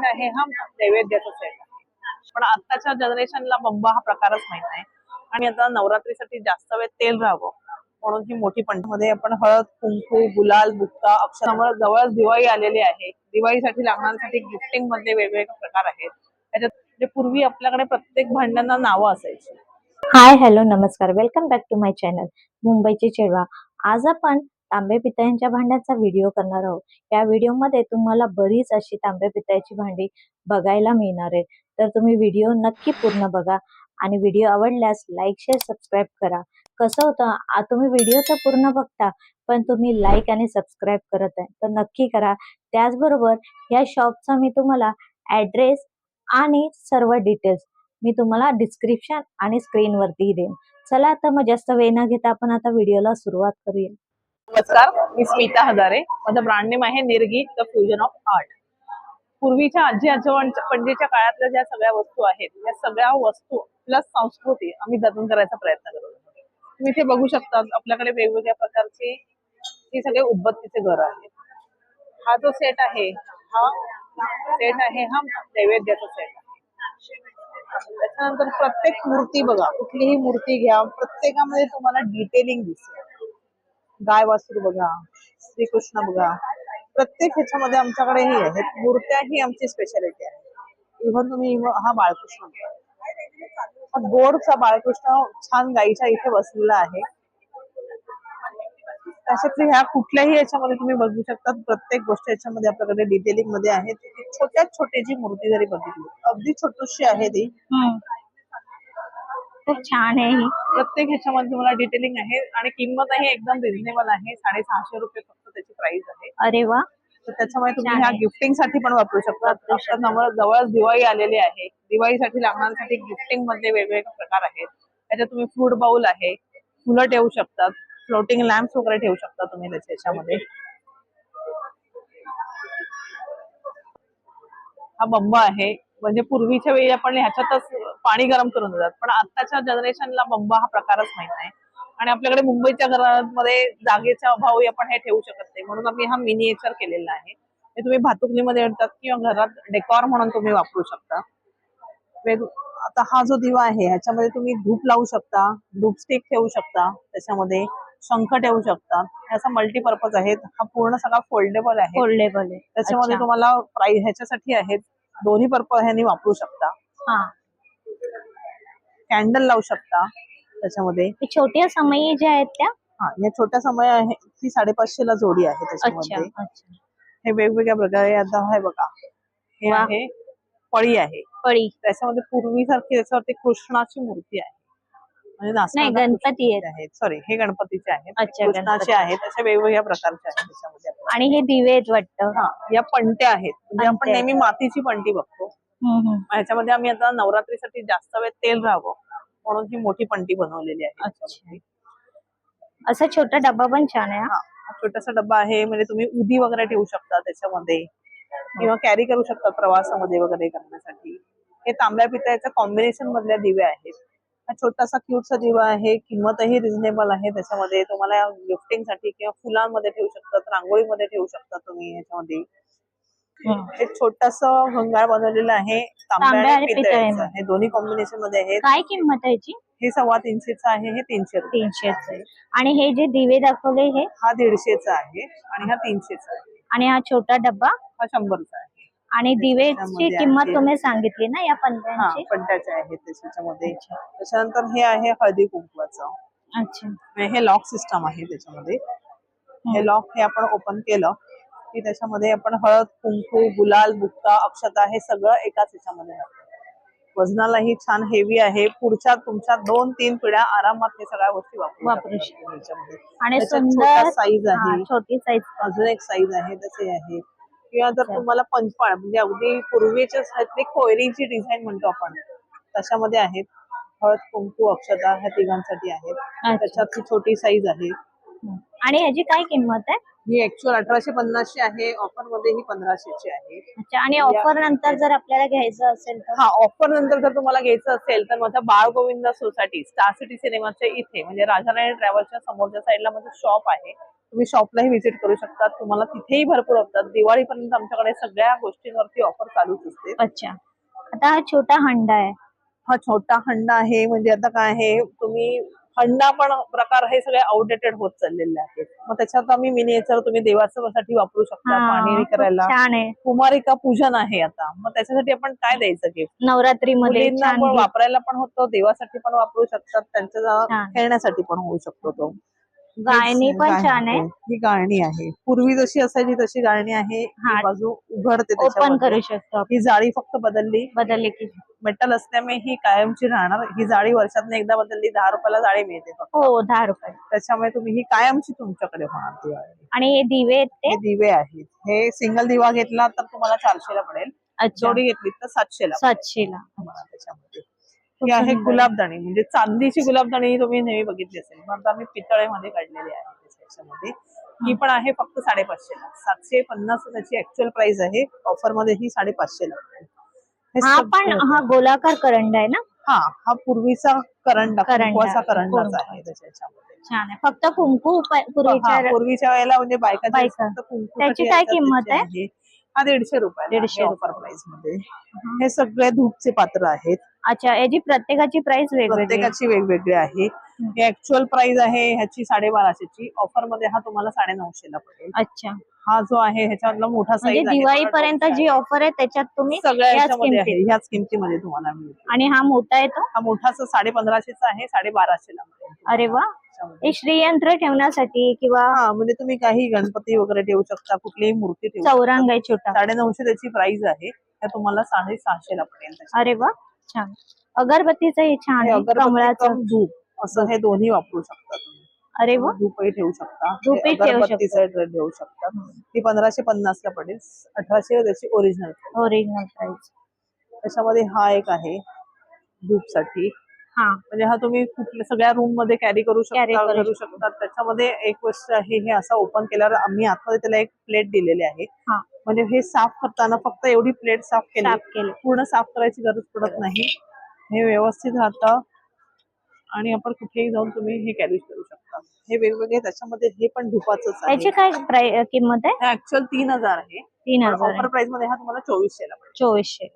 Set आहे हा नैवेद्याचा set आहे. पण आताच्या जनरेशनला बंबा हा प्रकारच माहीत नाही. आणि आता नवरात्रीसाठी जास्त वेळ तेल राहावं म्हणून ही मोठी मध्ये आपण हळद कुंकू गुलाल बुक्का अक्षरामुळे जवळच दिवाळी आलेली आहे. दिवाळीसाठी लागण्यासाठी गिफ्टिंगमध्ये वेगवेगळे प्रकार आहेत. त्याच्यात म्हणजे पूर्वी आपल्याकडे प्रत्येक भांड्यांना नावं असायची. हाय हॅलो नमस्कार. Welcome back to my channel मुंबईची चेडवा. आज आपण तांबे पितळ्यांच्या भांड्याचा व्हिडिओ करणार आहोत. या व्हिडिओमध्ये तुम्हाला बरीच अशी तांबे पितळ्याची भांडी बघायला मिळणार आहे तर तुम्ही व्हिडिओ नक्की पूर्ण बघा आणि व्हिडिओ आवडल्यास लाईक शेअर सबस्क्राईब करा. कसं होतं तुम्ही व्हिडिओ तर पूर्ण बघता पण तुम्ही लाईक आणि सबस्क्राईब करत आहे तर नक्की करा. त्याचबरोबर या शॉपचा मी तुम्हाला ॲड्रेस आणि सर्व डिटेल्स मी तुम्हाला डिस्क्रिप्शन आणि स्क्रीनवरतीही देईन. चला आता मग जास्त वेळ न घेता आपण आता व्हिडिओला सुरुवात करूया. नमस्कार मी स्मिता हजारे. माझं ब्रँड नेम आहे निर्गी द फ्युजन ऑफ आर्ट पूर्वीच्या आजी आजोबांच्या पणजीच्या काळातल्या ज्या सगळ्या वस्तू आहेत या सगळ्या वस्तू प्लस संस्कृती आम्ही जतन करायचा प्रयत्न करतो तुम्ही इथे बघू शकता आपल्याकडे वेगवेगळ्या प्रकारची हे सगळे उदबत्तीचे घर आहेत. हा जो सेट आहे हा सेट आहे हा नैवेद्याचा सेट आहे. त्याच्यानंतर प्रत्येक मूर्ती बघा कुठलीही मूर्ती घ्या प्रत्येकामध्ये तुम्हाला डिटेलिंग दिसेल. गाय वासूर बघा श्रीकृष्ण बघा प्रत्येक ह्याच्यामध्ये आमच्याकडे हे आहेत. मूर्त्या ही आमची स्पेशालिटी आहे. इव्हन तुम्ही हा बाळकृष्ण बघा. हा गोडचा बाळकृष्ण छान गाईच्या इथे बसलेला आहे. तशातली ह्या कुठल्याही याच्यामध्ये तुम्ही बघू शकता प्रत्येक गोष्ट याच्यामध्ये आपल्याकडे डिटेलिंगमध्ये आहे. छोट्यात छोटी जी मूर्ती जरी बघितली अगदी छोटीशी आहे ती. खूप छान आहे ही. प्रत्येक ह्याच्यामध्ये तुम्हाला डिटेलिंग आहे आणि किंमतही एकदम रिझनेबल आहे. साडेसहाशे रुपये फक्त त्याची प्राइस आहे. अरे वा. तर त्याच्यामुळे तुम्ही ह्या आहे. गिफ्टिंगसाठी पण वापरू शकता. जवळ जवळच दिवाळी आलेली आहे. दिवाळीसाठी लागण्यासाठी गिफ्टिंगमध्ये वेगवेगळे प्रकार आहेत. त्याच्यात तुम्ही फ्रूट बाउल आहे. फुलं ठेवू शकतात. फ्लोटिंग लॅम्प वगैरे ठेवू शकता तुम्ही त्याच्या ह्याच्यामध्ये हा बंब आहे. म्हणजे पूर्वीच्या वेळी आपण ह्याच्यातच पाणी गरम करून देतात. पण आताच्या जनरेशनला बंब हा प्रकारच माहीत नाही. आणि आपल्याकडे मुंबईच्या घरामध्ये जागेच्या अभावी आपण हे ठेवू शकत नाही. म्हणून आम्ही हा मिनिएचर केलेला आहे. हे तुम्ही भातुकलीमध्ये आणतात किंवा घरात डेकॉर म्हणून तुम्ही वापरू शकता. वेग आता हा जो दिवा आहे ह्याच्यामध्ये तुम्ही धूप लावू शकता धूप स्टिक ठेवू शकता त्याच्यामध्ये शंख ठेवू शकता. असा मल्टीपर्पज आहे हा पूर्ण सगळा फोल्डेबल आहे. फोल्डेबल आहे. त्याच्यामध्ये. तुम्हाला प्राइस ह्याच्यासाठी आहेत दोन्ही पर्पज ह्यानी वापरू शकता. हा. कॅन्डल लावू शकता त्याच्यामध्ये. हे छोट्या समयी ज्या आहेत त्या? हा या छोट्या समय आहे ती साडेपाचशे ला जोडी आहे अच्छा त्याच्यामध्ये अच्छा. हे वेगवेगळ्या प्रकारे आता आहे बघा. हे वा. आहे पळी आहे. पळी. त्याच्यामध्ये पूर्वीसारखी त्याच्यावरती कृष्णाची मूर्ती आहे. म्हणजे नाही, गणपती आहेत. आहेत सॉरी हे गणपतीचे आहेत अच्छा, कृष्णाचे गणपती. आहेत अशा वेगवेगळ्या प्रकारचे आहेत त्याच्यामध्ये. आणि हे दिवे आहेत वाटतं हा या पंट्या आहेत म्हणजे आपण. नेहमी मातीची पंटी बघतो हम्म, हम्म. ह्याच्यामध्ये आम्ही आता नवरात्रीसाठी जास्त वेळ तेल राहावं म्हणून ही मोठी पंटी बनवलेली आहे अच्छा. असा छोटा डब्बा पण छान आहे हा. हा हा छोटासा डब्बा आहे म्हणजे तुम्ही उदी वगैरे ठेवू शकता त्याच्यामध्ये किंवा कॅरी करू शकता प्रवासामध्ये वगैरे करण्यासाठी हे तांब्या पितळ्याच्या कॉम्बिनेशन मधल्या दिवे आहेत हा छोटासा क्यूटचा दिवा आहे किंमतही रिझनेबल आहे. त्याच्यामध्ये तुम्हाला गिफ्टिंगसाठी किंवा फुलांमध्ये ठेवू शकतात रांगोळीमध्ये ठेवू शकता तुम्ही याच्यामध्ये. एक छोटास भंगार बनवलेलं आहे तांब्या आणि. हे दोन्ही कॉम्बिनेशनमध्ये आहेत. काय किंमत आहे याची? हे सव्वा तीनशेचं आहे हे तीनशे तीनशेच आणि हे जे दिवे दाखवले हे? हा दीडशेचा आहे आणि हा तीनशेचा आहे. आणि हा छोटा डब्बा? हा शंभरचा आहे. आणि दिवेची किंमत. तुम्ही सांगितली ना या पंध्याची पंटाचे आहेत त्याच्यामध्ये. त्याच्यानंतर हे आहे हळदी कुंकवाचं. अच्छा. म्हणजे हे लॉक सिस्टम आहे त्याच्यामध्ये. हे लॉक हे आपण ओपन केलं की त्याच्यामध्ये आपण हळद कुंकू गुलाल बुक्का अक्षता हे सगळं एकाच याच्यामध्ये वजनालाही छान हेवी आहे. पुढच्या तुमच्या दोन तीन पिढ्या आरामात हे सगळ्या गोष्टी वापरू वापरू शकता. आणि साईज आहे. छोटी साईज अजून एक साईज आहे तसे आहे. किंवा जर. तुम्हाला पंचपाळ म्हणजे अगदी पूर्वीच्या साईडले कोयरीची डिझाईन म्हणतो आपण. तशामध्ये आहेत. हळद कुंकू अक्षता ह्या तिघांसाठी आहेत. त्याच्यात ही छोटी साईज आहे. आणि ह्याची काय किंमत आहे? ही ऍक्च्युअल अठराशे पन्नासची आहे ऑफरमध्ये ही पंधराशेची आहे. अच्छा आणि ऑफर नंतर जर आपल्याला घ्यायचं असेल तर? हा ऑफर नंतर जर तुम्हाला घ्यायचं असेल तर माझा बाळ गोविंद सोसायटी स्टार सिटी सिनेमाच्या इथे म्हणजे राजाराणी ट्रॅव्हलच्या समोरच्या साईडला माझं शॉप आहे. तुम्ही शॉपलाही व्हिजिट करू शकता. तुम्हाला तिथेही भरपूर असतात दिवाळीपर्यंत आमच्याकडे सगळ्या गोष्टींवरती ऑफर चालूच असते. अच्छा. आता हा छोटा हंडा आहे. हा छोटा हंडा आहे म्हणजे आता काय आहे तुम्ही हंडा पण प्रकार हे सगळे आउटडेटेड होत चाललेले आहेत. मग त्याच्यात आम्ही मिनिएचर तुम्ही देवासाठी वापरू शकता पाणी करायला. कुमारिका पूजन आहे आता. मग त्याच्यासाठी आपण काय द्यायचं गिफ्ट नवरात्रीमध्ये. वापरायला पण होतो देवासाठी पण वापरू शकतात त्यांच्या. खेळण्यासाठी पण होऊ शकतो तो. गायनी हेच पण छान आहे. ही गाळणी आहे. पूर्वी जशी असायची तशी गाळणी आहे. हा. बाजू उघडते ओपन त्याच्यामध्ये. करू शकतो आपण. ही जाळी फक्त बदलली. बदलले की. मेटल असल्यामुळे ही कायमची राहणार. ही जाळी वर्षातून एकदा बदलली दहा रुपयाला जाळी मिळते फक्त. हो दहा रुपये. त्याच्यामुळे तुम्ही ही कायमची तुमच्याकडे होणार ती. आणि हे दिवे आहेत ते? हे दिवे आहेत. हे सिंगल दिवा घेतला तर तुम्हाला चारशेला पडेल. अच्छा. जोडी घेतली तर सातशेला पडेल. सातशेला. तुम्हाला त्याच्यामध्ये. ही आहे. गुलाबदाणी. म्हणजे चांदीची गुलाबदाणी ही तुम्ही नेहमी बघितली असेल. आता आम्ही पितळेमध्ये काढलेली आहे त्याच्यामध्ये ही पण आहे फक्त साडेपाचशेला सातशे पन्नास त्याची ऍक्च्युअल प्राइस आहे. ऑफरमध्ये ही साडेपाचशेला आहे. हे पण हा गोलाकार करंड आहे ना? हा हा पूर्वीचा करंडा करंडा. कुंकवाचा करंडाच कुंकू. आहे त्याच्यामध्ये छान आहे. फक्त कुंकू पूर्वीच्या पूर्वीच्या वेळेला म्हणजे बायका. फक्त कुंकू त्याची काय किंमत आहे? हा दीडशे रुपये दीडशे ऑफर प्राइसमध्ये. हे सगळे धूपचे पात्र आहेत. अच्छा याची प्रत्येकाची प्राइस वेगवेगळी आहे. प्रत्येकाची वेगवेगळी आहे. हे ऍक्च्युअल प्राइस आहे ह्याची साडेबाराशेची. ऑफरमध्ये हा तुम्हाला साडे नऊशेला पडेल. अच्छा. हा जो आहे ह्याच्यातला मोठा म्हणजे साईज दिवाळी पर्यंत जी ऑफर आहे त्याच्यात तुम्ही सगळ्या याच ह्याच्यामध्ये आहे. किमतीत. ह्याच किमतीमध्ये तुम्हाला मिळते आणि हा मोठा येतो हा मोठा साडे पंधराशेचा आहे साडे बाराशेला मिळेल अरे वा. श्रीयंत्र ठेवण्यासाठी किंवा हा म्हणजे तुम्ही काही गणपती वगैरे ठेवू शकता कुठलीही मूर्ती ठेवू शकता. चौरंग आहे छोटा. साडे नऊशे त्याची प्राइस आहे. त्या तुम्हाला साडे सहाशेला पडेल त्याच्यात. अरे वा. छान. अगरबत्तीचं हे छान कमळाचं. कम धूप असं हे दोन्ही वापरू शकता तुम्ही. अरे वा. धूपही ठेवू शकता. धूपही ठेवू ड्रेस ठेवू शकता. ही पंधराशे पन्नास ला पडेल. अठराशे त्याची ओरिजिनल ओरिजिनल प्राइस त्याच्यामध्ये हा एक आहे धूपसाठी हा. म्हणजे हा तुम्ही कुठल्या सगळ्या रूममध्ये कॅरी करू शकता करू शकता. त्याच्यामध्ये एक गोष्ट आहे हे असं ओपन केल्यावर आम्ही आतमध्ये त्याला एक प्लेट दिलेली आहे. म्हणजे हे साफ करताना फक्त एवढी प्लेट साफ केली. पूर्ण साफ करायची गरज पडत नाही. हे व्यवस्थित राहतं. आणि आपण कुठेही जाऊन तुम्ही हे कॅरी करू शकता. हे वेगवेगळे त्याच्यामध्ये हे पण धुपाचंच आहे. याची काय किंमत आहे? ऍक्च्युअल तीन हजार आहे. तीन हजार ऑफर प्राइसमध्ये हा तुम्हाला चोवीसशेला पडेल चोवीसशे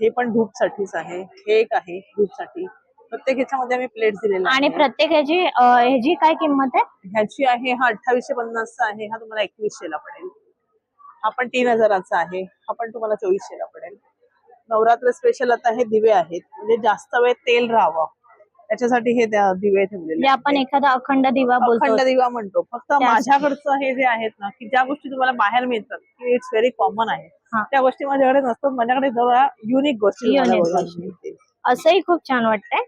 हे पण धूप साठीच आहे. हे एक आहे धूपसाठी प्रत्येक ह्याच्यामध्ये आम्ही प्लेट दिलेला आणि. प्रत्येक ह्याची अं, ह्याची काय किंमत आहे ह्याची आहे हा अठ्ठावीसशे पन्नासचा आहे हा तुम्हाला एकवीसशेला पडेल हा पण तीन हजाराचा आहे हा पण तुम्हाला चोवीसशेला पडेल नवरात्र स्पेशल आता हे दिवे आहेत म्हणजे जास्त वेळ तेल राहावं त्याच्यासाठी हे त्या दिवे ठेवलेले आपण. एखादा अखंड दिवा बोलतो अखंड दिवा म्हणतो फक्त. माझ्याकडचं हे जे आहेत ना की ज्या गोष्टी तुम्हाला बाहेर मिळतात की इट्स व्हेरी कॉमन आहे हा. त्या गोष्टी माझ्याकडे नसतात माझ्याकडे जवळ युनिक गोष्टी तुम्हाला Unique बघायला गोष्टी. मिळतील. असंही खूप छान वाटतंय.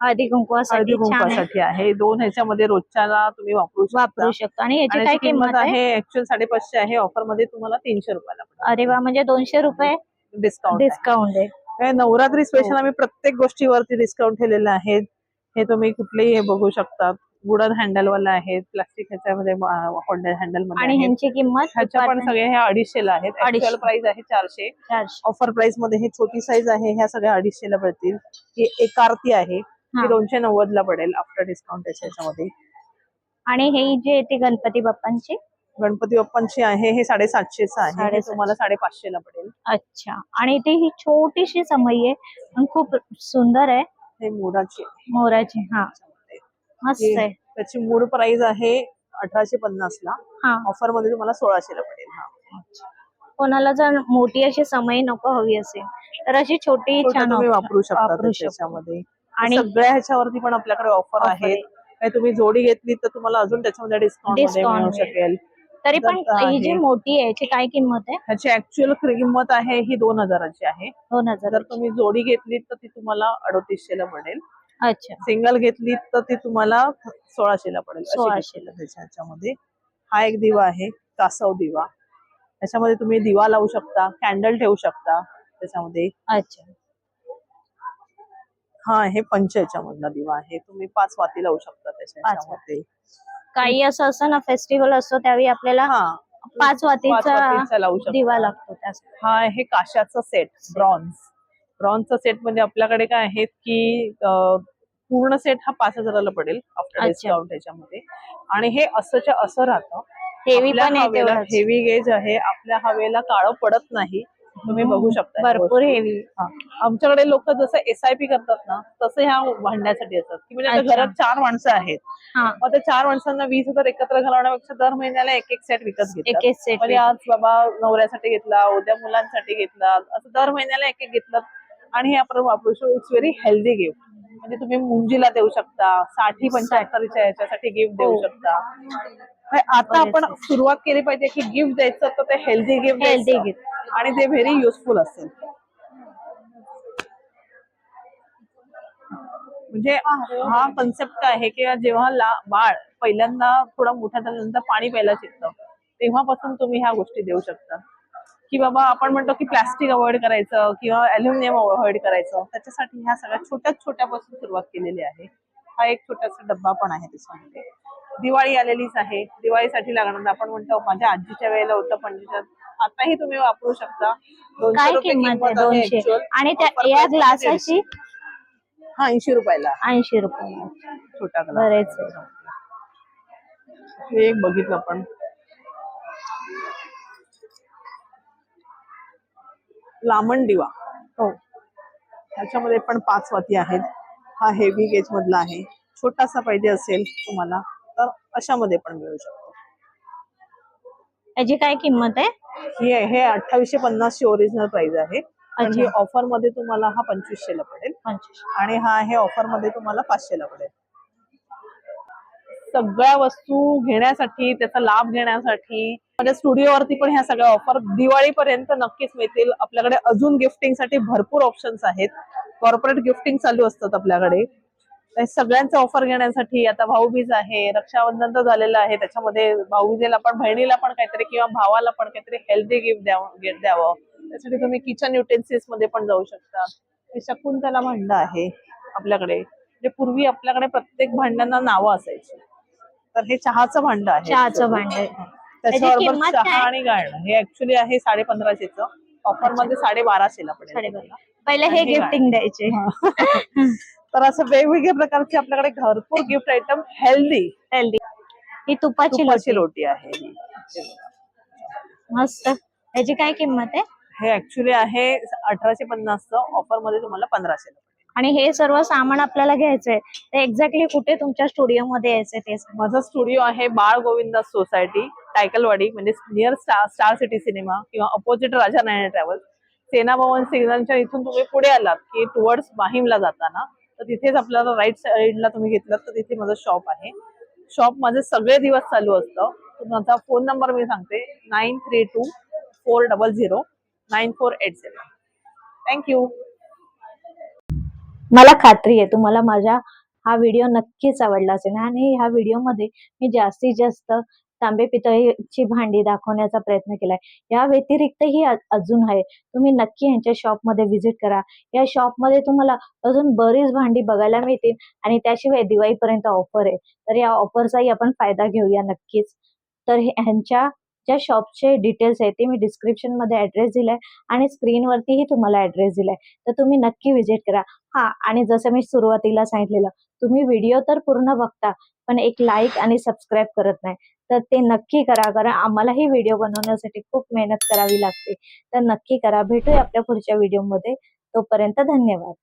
हळदी हळदी कुंकवासाठी छान आहे. कुंकवासाठी आहे. दोन ह्याच्यामध्ये रोजच्याला तुम्ही वापरू वापरू शकतो. आणि याची आणि काय याची किंमत आहे? आहे ऍक्च्युअल साडेपाचशे आहे. ऑफरमध्ये तुम्हाला तीनशे रुपयाला अरे वा म्हणजे दोनशे रुपये डिस्काउंट डिस्काउंट आहे. नवरात्री स्पेशल हो. आम्ही प्रत्येक गोष्टीवरती डिस्काउंट ठेवलेले आहेत हे तुम्ही कुठलेही हे बघू शकता वुडन हँडल वाला आहे प्लास्टिक ह्याच्यामध्ये हँडल आणि. ह्यांची किंमत ह्याच्या पण सगळे हे अडीचशेला आहेत. ऍक्च्युअल प्राइस आहे चारशे. ऑफर प्राइसमध्ये हे छोटी साईज आहे ह्या सगळ्या अडीचशेला पडतील. ही एक आरती आहे दोनशे नव्वद ला पडेल आफ्टर डिस्काउंट त्याच्या ह्याच्यामध्ये. आणि हे जे येते गणपती बाप्पांची? गणपती बाप्पांची आहे हे साडेसातशेच आहे साडेसातशे. तुम्हाला साडेपाचशे ला पडेल. अच्छा. आणि ते ही छोटीशी समई आहे पण खूप सुंदर आहे. हे मोराची मोराची हा. त्याच्यामध्ये. मस्त आहे. त्याची मूळ प्राइस आहे अठराशे पन्नास ला. हा. ऑफरमध्ये तुम्हाला सोळाशे ला पडेल हा. कोणाला जर मोठी अशी समई नको हवी असेल तर अशी छोटी छान तुम्ही वापरू शकता वापरू शकतो. त्याच्यामध्ये आणि सगळ्या ह्याच्यावरती पण आपल्याकडे ऑफर Offer आहेत. आहे. काही तुम्ही जोडी घेतली तर तुम्हाला अजून त्याच्यामध्ये डिस्काउंट Discount मिळू मिळेल. शकेल. तरी पण जर ही जी आहे. मोठी आहे याची काय किंमत आहे? ह्याची ऍक्च्युअल किंमत आहे ही दोन हजाराची आहे. दोन हजार जर तुम्ही जोडी घेतली तर ती तुम्हाला अडोतीसशे ला पडेल. अच्छा. सिंगल घेतली तर ती तुम्हाला सोळाशे ला पडेल. अशी 1600 किंमत आहे त्याच्या ह्याच्यामध्ये हा एक दिवा आहे कासव दिवा. त्याच्यामध्ये तुम्ही दिवा लावू शकता कॅन्डल ठेवू शकता त्याच्यामध्ये. अच्छा. हा हे पंच याच्यामधला दिवा आहे. तुम्ही पाच वाती लावू शकता त्याच्या पाच ह्याच्यामध्ये काही असं असतं ना फेस्टिवल असतो त्यावेळी आपल्याला हा. पाच वातीचा वातीचा लावू शकता. दिवा लागतो हा आहे काशाचा सेट ब्रॉन्झ ब्रॉन्झचा सेट म्हणजे आपल्याकडे काय आहेत की पूर्ण सेट हा पाच हजाराला पडेल आफ्टर. डिस्काउंट त्याच्यामध्ये. आणि हे असंच्या असं राहतं. हेवी गेज आहे आपल्या हवेला काळं पडत नाही. तुम्ही बघू शकता भरपूर. हेवी हा. आमच्याकडे लोक जसं एसआयपी करतात ना तसं ह्या भांडण्यासाठी असतात की म्हणजे. घरात चार माणसं आहेत. हा. मग त्या चार माणसांना वीस हजार एकत्र घालवण्यापेक्षा दर महिन्याला एक एक सेट विकत एक घेतात म्हणजे आज बाबा नवऱ्यासाठी घेतला उद्या मुलांसाठी घेतला असं दर महिन्याला एक एक घेतलं आणि हे आपण वापरू शकतो. इट्स व्हेरी हेल्दी गिफ्ट म्हणजे तुम्ही मुंजीला देऊ शकता साठी पंच्याहत्तरच्या याच्यासाठी गिफ्ट देऊ हो. शकता. आता आपण. सुरुवात केली पाहिजे की गिफ्ट द्यायचं तर ते हेल्दी गिफ्ट Healthy गिफ्ट आणि ते व्हेरी युजफुल असेल. म्हणजे हा कन्सेप्ट आहे की जेव्हा ला- बाळ पहिल्यांदा थोडा मोठा झाल्यानंतर पाणी प्यायला शिकतं तेव्हापासून तुम्ही ह्या गोष्टी देऊ शकता. की बाबा आपण म्हणतो की प्लास्टिक अवॉइड करायचं किंवा अल्युमिनियम अवॉइड करायचं. त्याच्यासाठी ह्या सगळ्या छोट्या छोट्यापासून सुरुवात केलेली आहे. हा एक छोटासा डब्बा पण आहे त्याच्यामध्ये. दिवाळी आलेलीच आहे. दिवाळीसाठी लागणार आपण म्हणतो माझ्या आजीच्या वेळेला होतं पंडित आताही तुम्ही वापरू शकता. काय किंमत आहे दोनशे. आणि त्या या ग्लासाची. हा ऐंशी रुपयाला. ऐंशी रुपये छोटा ग्लास बरेच एक बघितलं आपण. लामण दिवा. हो. ह्याच्यामध्ये पण पाच वाती आहेत. हा हेवी गेज मधला आहे. छोटासा पाहिजे असेल तुम्हाला तर अशामध्ये पण मिळू शकतो. याची काय किंमत आहे? ही आहे हे अठ्ठावीसशे पन्नास ची ओरिजिनल प्राइस आहे. ही ऑफरमध्ये तुम्हाला हा पंचवीसशे ला पडेल. आणि हा आहे ऑफरमध्ये तुम्हाला पाचशे ला पडेल. सगळ्या वस्तू घेण्यासाठी त्याचा लाभ घेण्यासाठी माझ्या स्टुडिओवरती पण ह्या सगळ्या ऑफर दिवाळीपर्यंत नक्कीच मिळतील. आपल्याकडे अजून गिफ्टिंगसाठी भरपूर ऑप्शन्स आहेत. कॉर्पोरेट गिफ्टिंग चालू असतात आपल्याकडे. सगळ्यांचा ऑफर घेण्यासाठी आता भाऊबीज आहे रक्षाबंधन तर झालेलं आहे. त्याच्यामध्ये भाऊबीजेला पण बहिणीला पण काहीतरी किंवा भावाला पण काहीतरी हेल्दी गिफ्ट द्यावं द्यावं. त्यासाठी तुम्ही किचन युटेन्सिल्समध्ये पण जाऊ शकता. हे शकुंतला भांड आहे आपल्याकडे. म्हणजे पूर्वी आपल्याकडे प्रत्येक भांड्यांना नावं असायची. तर हे चहाचं भांड आहे. चहाचं भांड आहे. त्याच्याबरोबर किंमत चहा? आणि गाळणं. हे ऍक्च्युली आहे साडे पंधराशेच ऑफरमध्ये साडे बाराशेला पडेल. पहिले हे गिफ्टिंग द्यायचे. तर असं वेगवेगळ्या प्रकारचे आपल्याकडे भरपूर गिफ्ट आयटम हेल्दी हेल्दी ही तुपाची लोटी. आहे. मस्त. याची काय किंमत आहे? हे ऍक्च्युली आहे अठराशे पन्नासचं. ऑफरमध्ये तुम्हाला पंधराशे आणि हे सर्व सामान आपल्याला घ्यायचंय. ते एक्झॅक्टली कुठे तुमच्या स्टुडिओ मध्ये यायचंय ते माझा स्टुडिओ आहे बाळ गोविंदा सोसायटी टायकलवाडी म्हणजे near Star Star City cinema किंवा अपोजिट राजा नारायण ट्रॅव्हल्स सेना भवन सिग्नलच्या इथून तुम्ही पुढे आलात की टुवर्ड्स माहीमला जाताना तर तिथेच आपल्याला राईट साईडला तुम्ही घेतलात तर तिथे माझं शॉप आहे. शॉप माझे सगळे दिवस चालू असतं. माझा फोन नंबर मी सांगते nine three two four double zero nine four eight seven thank you मला खात्री आहे तुम्हाला माझा हा व्हिडिओ नक्कीच आवडला असेल. आणि ह्या व्हिडिओमध्ये मी जास्तीत जास्त तांबे पितळीची भांडी दाखवण्याचा प्रयत्न केलाय. या व्यतिरिक्तही अजून आहे. तुम्ही नक्की यांच्या शॉपमध्ये व्हिजिट करा. या शॉपमध्ये तुम्हाला अजून बरीच भांडी बघायला मिळतील आणि त्याशिवाय दिवाळीपर्यंत ऑफर आहे. तर या ऑफरचाही आपण फायदा घेऊया नक्कीच. तर हे- ह्यांच्या ज्या शॉपचे डिटेल्स आहेत ते मी डिस्क्रिप्शनमध्ये ऍड्रेस दिलाय आणि स्क्रीनवरतीही तुम्हाला ऍड्रेस दिलाय. तर तुम्ही नक्की व्हिजिट करा. हा आणि जसं मी सुरुवातीला सांगितलेलं तुम्ही व्हिडिओ तर पूर्ण बघता पण एक लाईक आणि सबस्क्राईब करत नाही. तर ते नक्की करा कारण आम्हालाही व्हिडिओ बनवण्यासाठी खूप मेहनत करावी लागते. तर नक्की करा. भेटूया आपल्या पुढच्या व्हिडिओमध्ये तोपर्यंत धन्यवाद.